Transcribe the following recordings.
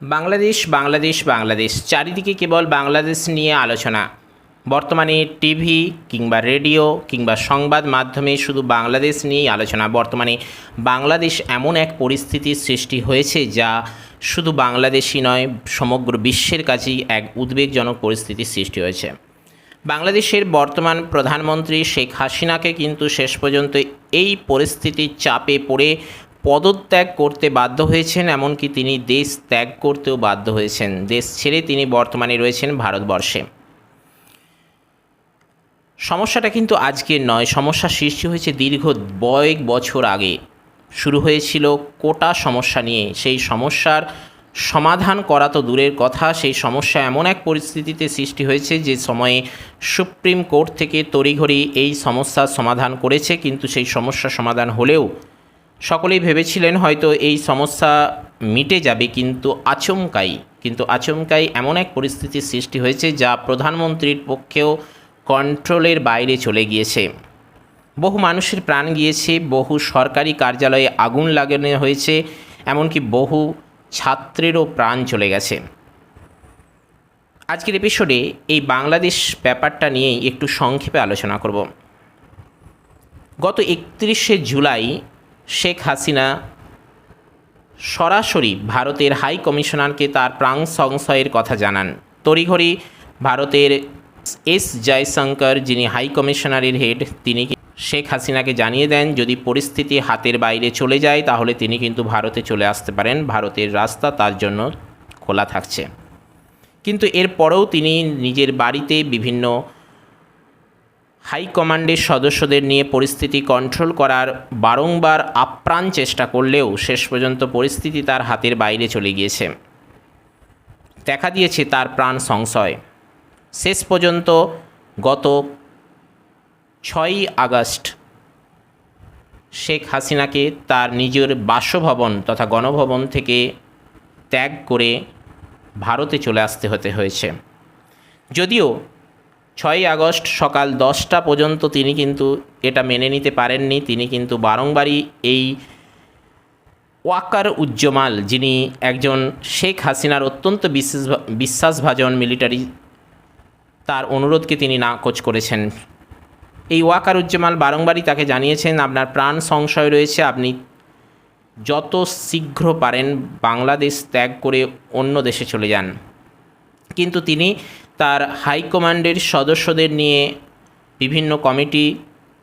বাংলাদেশ বাংলাদেশ বাংলাদেশ। চারিদিকে কেবল বাংলাদেশ নিয়ে আলোচনা। বর্তমানে টিভি কিংবা রেডিও কিংবা সংবাদ মাধ্যমে শুধু বাংলাদেশ নিয়েই আলোচনা। বর্তমানে বাংলাদেশ এমন এক পরিস্থিতির সৃষ্টি হয়েছে যা শুধু বাংলাদেশই নয়, সমগ্র বিশ্বের কাছেই এক উদ্বেগজনক পরিস্থিতির সৃষ্টি হয়েছে। বাংলাদেশের বর্তমান প্রধানমন্ত্রী শেখ হাসিনাকে কিন্তু শেষ পর্যন্ত এই পরিস্থিতির চাপে পড়ে পদত্যাগ করতে বাধ্য হয়েছেন, এমনকি তিনি দেশ ত্যাগ করতেও বাধ্য হয়েছেন। দেশ ছেড়ে তিনি বর্তমানে রয়েছেন ভারতবর্ষে। সমস্যাটা কিন্তু আজকের নয়। সমস্যা সৃষ্টি হয়েছে দীর্ঘ কয়েক বছর আগে। শুরু হয়েছিল কোটা সমস্যা নিয়ে। সেই সমস্যার সমাধান করা তো দূরের কথা। সেই সমস্যা এমন এক পরিস্থিতিতে সৃষ্টি হয়েছে যে সময়ে সুপ্রিম কোর্ট থেকে তড়িঘড়ি এই সমস্যার সমাধান করেছে। কিন্তু সেই সমস্যা সমাধান হলেও সকলেই ভেবেছিলেন হয়তো এই সমস্যা মিটে যাবে, কিন্তু আচমকাই কিন্তু আচমকাই এমন এক পরিস্থিতির সৃষ্টি হয়েছে যা প্রধানমন্ত্রীর পক্ষেও কন্ট্রোলের বাইরে চলে গিয়েছে। বহু মানুষের প্রাণ গিয়েছে, বহু সরকারি কার্যালয়ে আগুন লাগানো হয়েছে, এমনকি বহু ছাত্রেরও প্রাণ চলে গেছে। আজকের এপিসোডে এই বাংলাদেশ ব্যাপারটা নিয়েই একটু সংক্ষেপে আলোচনা করব। গত একত্রিশে জুলাই শেখ হাসিনা সরাসরি ভারতের হাই কমিশনারকে তার প্রাণ সংশয়ের কথা জানান। তড়িঘড়ি ভারতের এস জয়শঙ্কর, যিনি হাই কমিশনারের হেড, তিনি শেখ হাসিনাকে জানিয়ে দেন, যদি পরিস্থিতি হাতের বাইরে চলে যায়, তাহলে তিনি কিন্তু ভারতে চলে আসতে পারেন। ভারতের রাস্তা তার জন্য খোলা থাকছে। কিন্তু এরপরেও তিনি নিজের বাড়িতে বিভিন্ন হাইকমান্ডের সদস্যদের নিয়ে পরিস্থিতি কন্ট্রোল করার বারংবার আপ্রাণ চেষ্টা করলেও শেষ পর্যন্ত পরিস্থিতি তার হাতের বাইরে চলে গিয়েছে। দেখা দিয়েছে তার প্রাণ সংশয়। শেষ পর্যন্ত গত ছয়ই আগস্ট শেখ হাসিনাকে তার নিজের বাসভবন তথা গণভবন থেকে ত্যাগ করে ভারতে চলে আসতে হতে হয়েছে। যদিও ছয়ই আগস্ট সকাল দশটা পর্যন্ত তিনি কিন্তু এটা মেনে নিতে পারেননি। তিনি কিন্তু বারংবারই এই ওয়াকার উজ্জমাল যিনি একজন শেখ হাসিনার অত্যন্ত বিশ্বাস, বিশ্বাসভাজন মিলিটারি তার অনুরোধকে তিনি নাকচ করেছেন। এই ওয়াকার উজ্জমাল বারংবারই তাকে জানিয়েছেন, আপনার প্রাণ সংশয় রয়েছে, আপনি যত শীঘ্র পারেন, বাংলাদেশ ত্যাগ করে অন্য দেশে চলে যান। কিন্তু তিনি তার হাইকমান্ডের সদস্যদের নিয়ে বিভিন্ন কমিটি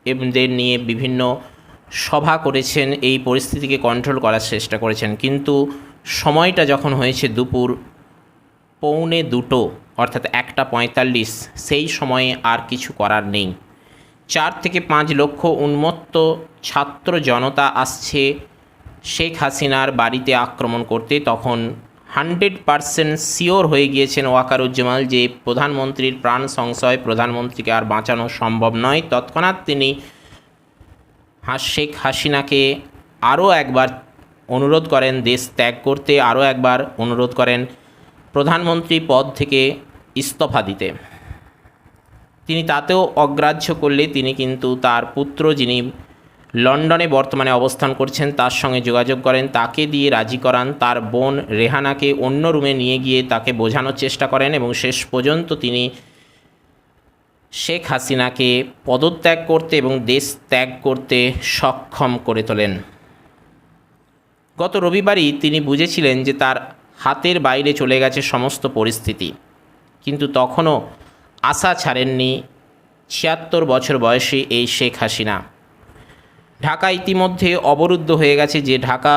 এদের নিয়ে বিভিন্ন সভা করেছেন, এই পরিস্থিতিকে কন্ট্রোল করার চেষ্টা করেছেন। কিন্তু সময়টা যখন হয়েছে দুপুর পৌনে দুটো, অর্থাৎ একটা পঁয়তাল্লিশ, সেই সময়ে আর কিছু করার নেই। চার থেকে পাঁচ লক্ষ উন্মত্ত ছাত্র জনতা আসছে শেখ হাসিনার বাড়িতে আক্রমণ করতে। তখন হান্ড্রেড পারসেন্ট শিওর হয়ে গিয়েছেন ওয়াকারুজ্জামাল যে প্রধানমন্ত্রীর প্রাণ সংশয় প্রধানমন্ত্রীকে আর বাঁচানো সম্ভব নয়। তৎক্ষণাৎ তিনি শেখ হাসিনাকে আরও একবার অনুরোধ করেন, দেশ ত্যাগ করতে আরও একবার অনুরোধ করেন প্রধানমন্ত্রী পদ থেকে ইস্তফা দিতে। তিনি তাতেও অগ্রাহ্য করলে তিনি কিন্তু তার পুত্র যিনি লন্ডনে বর্তমানে অবস্থান করছেন, তার সঙ্গে যোগাযোগ করেন, তাকে দিয়ে রাজি করান, তার বোন রেহানাকে অন্য রুমে নিয়ে গিয়ে তাকে বোঝানোর চেষ্টা করেন এবং শেষ পর্যন্ত তিনি শেখ হাসিনাকে পদত্যাগ করতে এবং দেশ ত্যাগ করতে সক্ষম করে তোলেন। গত রবিবারই তিনি বুঝেছিলেন যে তার হাতের বাইরে চলে গেছে সমস্ত পরিস্থিতি। কিন্তু তখনও আশা ছাড়েননি ছিয়াত্তর বছর বয়সী এই শেখ হাসিনা। ঢাকা ইতিমধ্যে অবরুদ্ধ হয়ে গেছে যে ঢাকা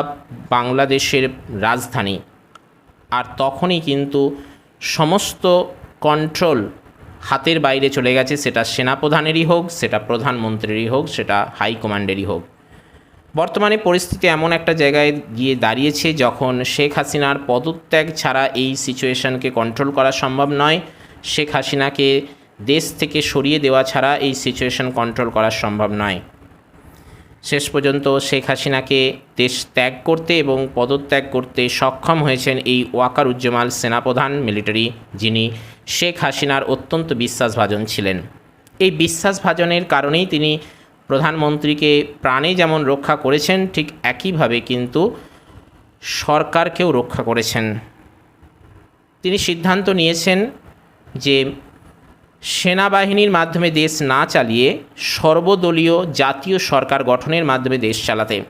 বাংলাদেশের রাজধানী। আর তখনই কিন্তু সমস্ত কন্ট্রোল হাতের বাইরে চলে গেছে, সেটা সেনাপ্রধানেরই হোক, সেটা প্রধানমন্ত্রীরই হোক, সেটা হাইকমান্ডেরই হোক। বর্তমানে পরিস্থিতি এমন একটা জায়গায় গিয়ে দাঁড়িয়েছে যখন শেখ হাসিনার পদত্যাগ ছাড়া এই সিচুয়েশনকে কন্ট্রোল করা সম্ভব নয়। শেখ হাসিনাকে দেশ থেকে সরিয়ে দেওয়া ছাড়া এই সিচুয়েশন কন্ট্রোল করা সম্ভব নয়। শেষ পর্যন্ত শেখ হাসিনাকে দেশ ত্যাগ করতে এবং পদত্যাগ করতে সক্ষম হয়েছেন এই ওয়াকার উজ্জমাল সেনাপ্রধান মিলিটারি, যিনি শেখ হাসিনার অত্যন্ত বিশ্বাসভাজন ছিলেন। এই বিশ্বাসভাজনের কারণেই তিনি প্রধানমন্ত্রীকে প্রাণে যেমন রক্ষা করেছেন, ঠিক একইভাবে কিন্তু সরকারকেও রক্ষা করেছেন। তিনি সিদ্ধান্ত নিয়েছেন যে সেনাবাহিনীর মাধ্যমে দেশ না চালিয়ে সর্বদলীয় জাতীয় সরকার গঠনের মাধ্যমে দেশ চালাতে।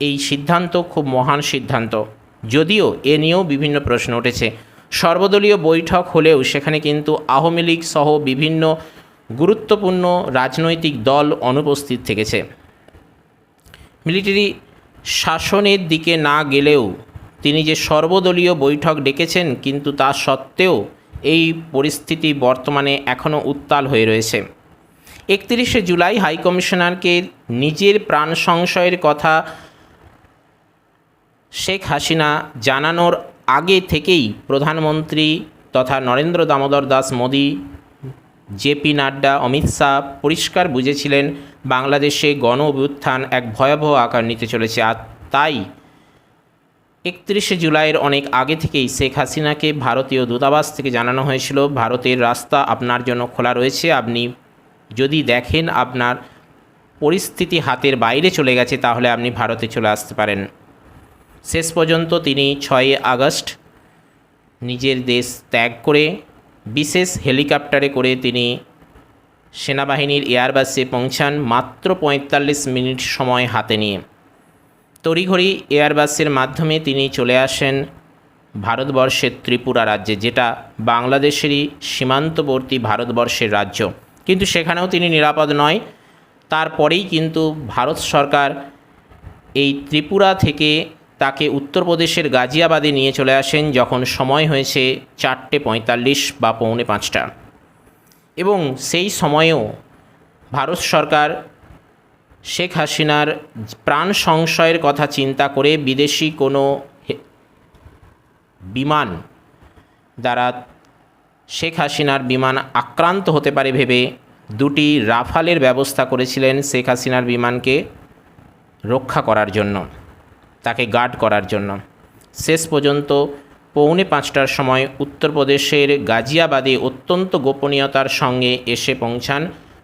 এই সিদ্ধান্ত খুব মহান সিদ্ধান্ত। যদিও এ নিয়েও বিভিন্ন প্রশ্ন উঠেছে। সর্বদলীয় বৈঠক হলেও সেখানে কিন্তু আওয়ামী লীগ সহ বিভিন্ন গুরুত্বপূর্ণ রাজনৈতিক দল অনুপস্থিত থেকেছে। মিলিটারি শাসনের দিকে না গেলেও তিনি যে সর্বদলীয় বৈঠক ডেকেছেন কিন্তু তা সত্ত্বেও এই পরিস্থিতি বর্তমানে এখনও উত্তাল হয়ে রয়েছে। একত্রিশে জুলাই হাইকমিশনারকে নিজের প্রাণ সংশয়ের কথা শেখ হাসিনা জানানোর আগে থেকেই প্রধানমন্ত্রী তথা নরেন্দ্র দামোদর দাস মোদী জেপি নাড্ডা, অমিত শাহ পরিষ্কার বুঝেছিলেন বাংলাদেশে গণ অভ্যুত্থান এক ভয়াবহ আকার নিতে চলেছে। আর তাই একত্রিশে জুলাইয়ের অনেক আগে থেকেই শেখ হাসিনাকে ভারতীয় দূতাবাস থেকে জানানো হয়েছিল, ভারতের রাস্তা আপনার জন্য খোলা রয়েছে, আপনি যদি দেখেন আপনার পরিস্থিতি হাতের বাইরে চলে গেছে, তাহলে আপনি ভারতে চলে আসতে পারেন। শেষ পর্যন্ত তিনি ছয়ই আগস্ট নিজের দেশ ত্যাগ করে, বিশেষ হেলিকপ্টারে করে তিনি সেনাবাহিনীর এয়ারবাসে পৌঁছান মাত্র পঁয়তাল্লিশ মিনিট সময় হাতে নিয়ে। তড়িঘড়ি এয়ারবাসের মাধ্যমে তিনি চলে আসেন ভারতবর্ষের ত্রিপুরা রাজ্যে, যেটা বাংলাদেশেরই সীমান্তবর্তী ভারতবর্ষের রাজ্য। কিন্তু সেখানেও তিনি নিরাপদ নয়। তারপরেই কিন্তু ভারত সরকার এই ত্রিপুরা থেকে তাকে উত্তরপ্রদেশের গাজিয়াবাদে নিয়ে চলে আসেন, যখন সময় হয়েছে চারটে পঁয়তাল্লিশ বা পৌনে পাঁচটা। এবং সেই সময়েও ভারত সরকার শেখ হাসিনার প্রাণ সংশয়ের কথা চিন্তা করে বিদেশি কোনো বিমান দ্বারা শেখ হাসিনার বিমান আক্রান্ত হতে পারে ভেবে দুটি রাফালের ব্যবস্থা করেছিলেন শেখ হাসিনার বিমানকে রক্ষা করার জন্য, তাকে গার্ড করার জন্য। শেষ পর্যন্ত পৌনে পাঁচটার সময় উত্তরপ্রদেশের গাজিয়াবাদে অত্যন্ত গোপনীয়তার সঙ্গে এসে পৌঁছান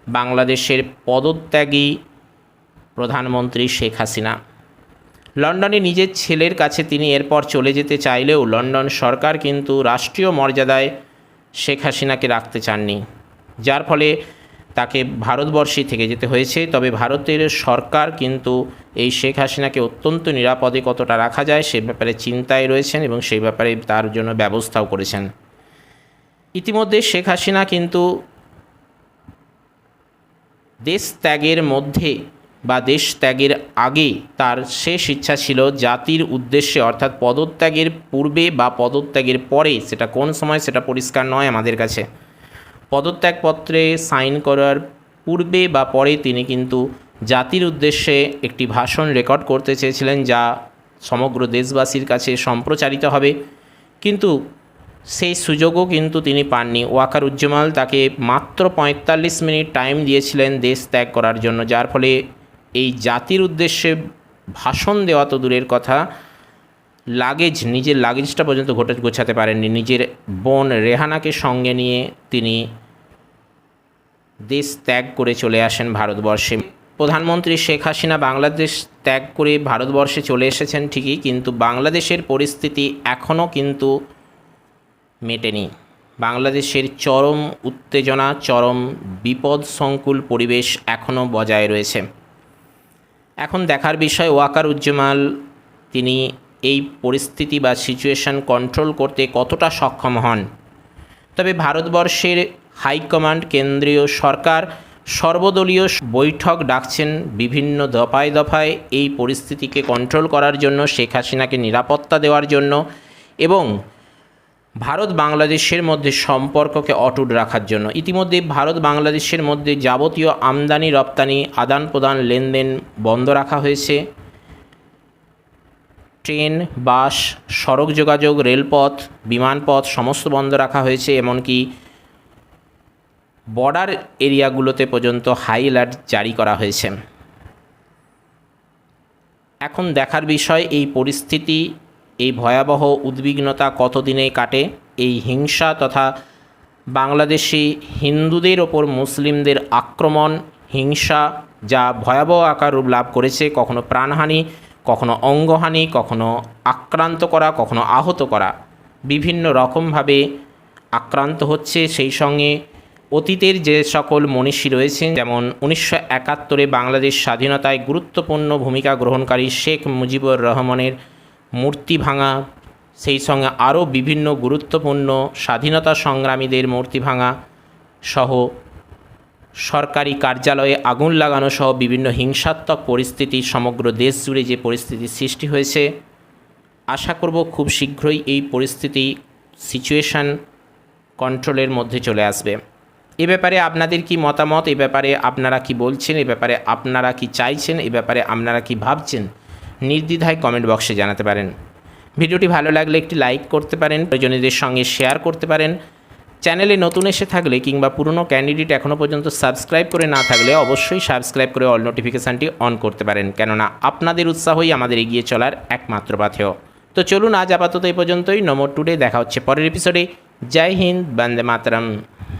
বাংলাদেশের পদত্যাগী প্রধানমন্ত্রী শেখ হাসিনা। লন্ডনে নিজের ছেলের কাছে তিনি এরপর চলে যেতে চাইলেও লন্ডন সরকার কিন্তু রাষ্ট্রীয় মর্যাদায় শেখ হাসিনাকে রাখতে চাননি। যার ফলে তাকে ভারতবর্ষে থেকে যেতে হয়েছে। তবে ভারতের সরকার কিন্তু এই শেখ হাসিনাকে অত্যন্ত নিরাপদে কতটা রাখা যায় সে ব্যাপারে চিন্তায় রয়েছেন এবং সেই ব্যাপারে তার জন্য ব্যবস্থাও করেছেন। ইতিমধ্যে শেখ হাসিনা কিন্তু দেশ ত্যাগের মধ্যে বা দেশ ত্যাগের আগে তার শেষ ইচ্ছা ছিল জাতির উদ্দেশ্যে, অর্থাৎ পদত্যাগের পূর্বে বা পদত্যাগের পরে। সেটা কোন সময় সেটা পরিষ্কার নয় আমাদের কাছে। পদত্যাগপত্রে সাইন করার পূর্বে বা পরে তিনি কিন্তু জাতির উদ্দেশ্যে একটি ভাষণ রেকর্ড করতে চেয়েছিলেন, যা সমগ্র দেশবাসীর কাছে সম্প্রচারিত হবে। কিন্তু সেই সুযোগও কিন্তু তিনি পাননি। ওয়াকার উজ্জমাল তাকে মাত্র পঁয়তাল্লিশ মিনিট টাইম দিয়েছিলেন দেশ ত্যাগ করার জন্য, যার ফলে এই জাতির উদ্দেশ্যে ভাষণ দেওয়া তো দূরের কথা। লাগেজ, নিজের লাগেজটা পর্যন্ত ঘটে, গোছাতে পারেননি। নিজের বোন রেহানাকে সঙ্গে নিয়ে তিনি দেশ ত্যাগ করে চলে আসেন ভারতবর্ষে। প্রধানমন্ত্রী শেখ হাসিনা বাংলাদেশ ত্যাগ করে ভারতবর্ষে চলে এসেছেন ঠিকই, কিন্তু বাংলাদেশের পরিস্থিতি এখনও কিন্তু মেটেনি। বাংলাদেশের চরম উত্তেজনা, চরম বিপদ সংকুল পরিবেশ এখনও বজায় রয়েছে। এখন দেখার বিষয় ওয়াকার উজ্জমাল তিনি এই পরিস্থিতি বা সিচুয়েশন কন্ট্রোল করতে কতটা সক্ষম হন? তবে ভারতবর্ষের হাইকমান্ড, কেন্দ্রীয় সরকার সর্বদলীয় বৈঠক ডাকছেন বিভিন্ন দফায় দফায় এই পরিস্থিতিকে কন্ট্রোল করার জন্য, শেখ হাসিনাকে নিরাপত্তা দেওয়ার জন্য এবং ভারত বাংলাদেশের মধ্যে সম্পর্ককে অটুট রাখার জন্য। ইতিমধ্যে ভারত বাংলাদেশের মধ্যে যাবতীয় আমদানি, রপ্তানি আদান প্রদান লেনদেন বন্ধ রাখা হয়েছে। ট্রেন, বাস, সড়ক যোগাযোগ, রেলপথ, বিমানপথ সমস্ত বন্ধ রাখা হয়েছে, এমনকি বর্ডার এরিয়াগুলোতে পর্যন্ত হাই অ্যালার্ট জারি করা হয়েছে। এখন দেখার বিষয়, এই পরিস্থিতি এই ভয়াবহ উদ্বিগ্নতা কতদিনে কাটে? এই হিংসা তথা বাংলাদেশি হিন্দুদের ওপর মুসলিমদের আক্রমণ, হিংসা যা ভয়াবহ আকার রূপ লাভ করেছে, কখনো প্রাণহানি, কখনো অঙ্গহানি, কখনো আক্রান্ত করা, কখনো আহত করা, বিভিন্ন রকমভাবে আক্রান্ত হচ্ছে সেই সঙ্গে অতীতের যে সকল মনীষী রয়েছেন, যেমন উনিশশো একাত্তরে বাংলাদেশ স্বাধীনতায় গুরুত্বপূর্ণ ভূমিকা গ্রহণকারী শেখ মুজিবুর রহমানের মূর্তি ভাঙা, সেই সঙ্গে আরও বিভিন্ন গুরুত্বপূর্ণ স্বাধীনতা সংগ্রামীদের মূর্তি ভাঙা সহ সরকারি কার্যালয়ে আগুন লাগানো সহ বিভিন্ন হিংসাত্মক পরিস্থিতি, সমগ্র দেশ জুড়ে যে পরিস্থিতির সৃষ্টি হয়েছে, আশা করব খুব শীঘ্রই এই পরিস্থিতি সিচুয়েশান কন্ট্রোলের মধ্যে চলে আসবে। এ ব্যাপারে আপনাদের কি মতামত? এ ব্যাপারে আপনারা কি বলছেন? এ ব্যাপারে আপনারা কি চাইছেন? এ ব্যাপারে আপনারা কি ভাবছেন? নির্দ্বিধায় কমেন্ট বক্সে জানাতে পারেন। ভিডিওটি ভালো লাগলে একটি লাইক করতে পারেন প্রয়োজনীয়দের সঙ্গে শেয়ার করতে পারেন। চ্যানেলে নতুন এসে থাকলে কিংবা পুরনো ক্যান্ডিডেট এখনও পর্যন্ত সাবস্ক্রাইব করে না থাকলে অবশ্যই সাবস্ক্রাইব করে অল নোটিফিকেশানটি অন করতে পারেন, কেননা আপনাদের উৎসাহই আমাদের এগিয়ে চলার একমাত্র পাথেয়। তো চলুন আজ আপাতত এই পর্যন্তই। নমো টুডে দেখা হচ্ছে পরের এপিসোডে জয় হিন্দ, বন্দে মাতরম।